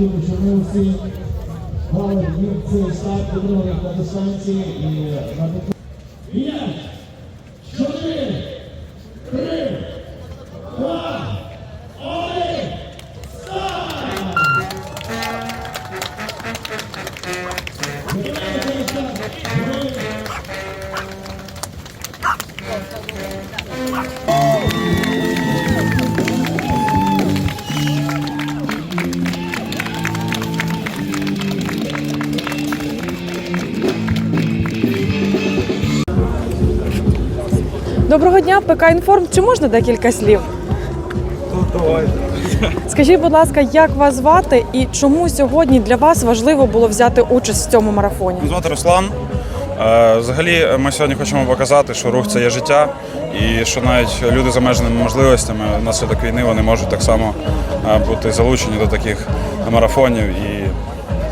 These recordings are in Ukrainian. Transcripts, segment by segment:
Я хотів, би, щоб ми всі брали цей старт підтримали на Доброго дня, ПК Інформ. Чи можна декілька слів? Скажіть, будь ласка, як вас звати і чому сьогодні для вас важливо було взяти участь в цьому марафоні? Звати Руслан. Е, Взагалі, ми сьогодні хочемо показати, що рух це є життя, і що навіть люди з обмеженими можливостями внаслідок війни вони можуть так само е, бути залучені до таких марафонів. І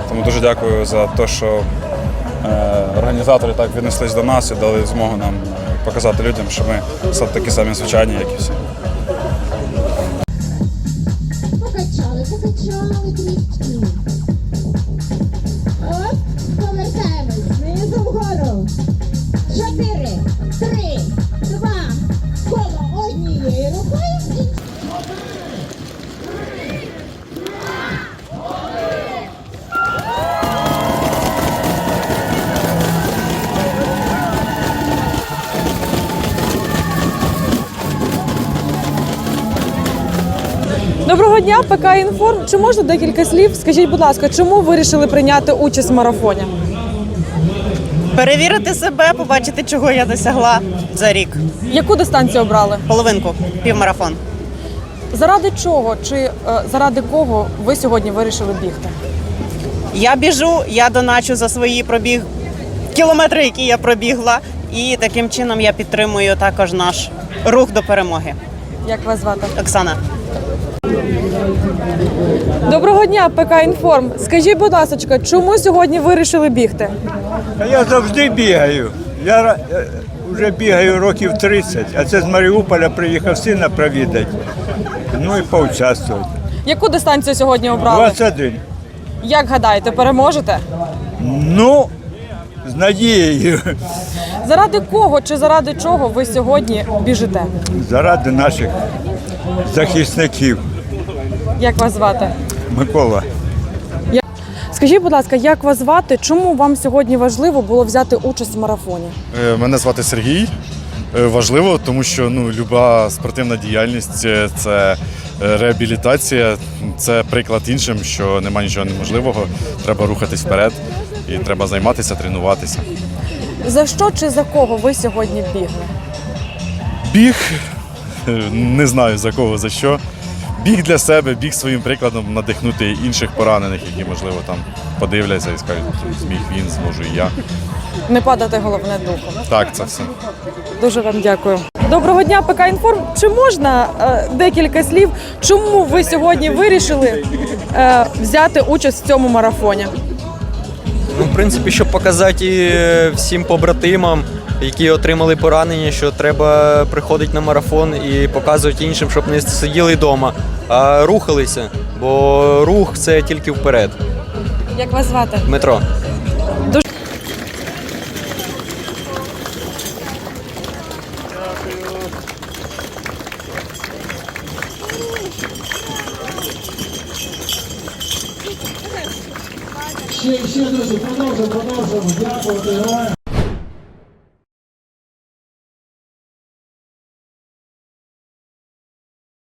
тому дуже дякую за те, що е, організатори так віднеслись до нас і дали змогу нам показати людям, що ми такі самі звичайні, як і всі. Покачали, покачали трішки. Доброго дня, ПК Інформ. Чи можна декілька слів? Скажіть, будь ласка, чому вирішили прийняти участь в марафоні? Перевірити себе, побачити, чого я досягла за рік. Яку дистанцію обрали? Половинку, півмарафон. Заради чого чи е, заради кого ви сьогодні вирішили бігти? Я біжу, я доначу за свої пробіг кілометри, які я пробігла, і таким чином я підтримую також наш рух до перемоги. Як вас звати? Оксана. Доброго дня, ПК Інформ. Скажіть, будь ласка, чому сьогодні вирішили бігти? Я завжди бігаю. Я е, вже бігаю років 30, а це з Маріуполя приїхав сина провідати. Ну і поучаствувати. Яку дистанцію сьогодні обрали? 21. Як гадаєте, переможете? Ну, з надією. Заради кого чи заради чого ви сьогодні біжите? Заради наших захисників. Як вас звати? Микола. Скажіть, будь ласка, як вас звати? Чому вам сьогодні важливо було взяти участь в марафоні? Е, Мене звати Сергій. Е, Важливо, тому що ну, люба спортивна діяльність е, це е, реабілітація, це приклад іншим, що немає нічого неможливого. Треба рухатись вперед і треба займатися, тренуватися. За що чи за кого ви сьогодні бігли? Біг е, не знаю за кого, за що. Біг для себе, біг своїм прикладом надихнути інших поранених, які, можливо, там подивляться і скажуть, зміг він, зможу і я. Не падати головне духом. Так, це все. Дуже вам дякую. Доброго дня, ПК Інформ. Чи можна е, декілька слів? Чому ви сьогодні вирішили е, взяти участь в цьому марафоні? Ну, в принципі, щоб показати е, всім побратимам, які отримали поранення, що треба приходити на марафон і показувати іншим, щоб не сиділи вдома, а рухалися. Бо рух це тільки вперед. Як вас звати? Метро. Ще, ще, друзі, продовжуємо, продовжуємо. Дякую, героям.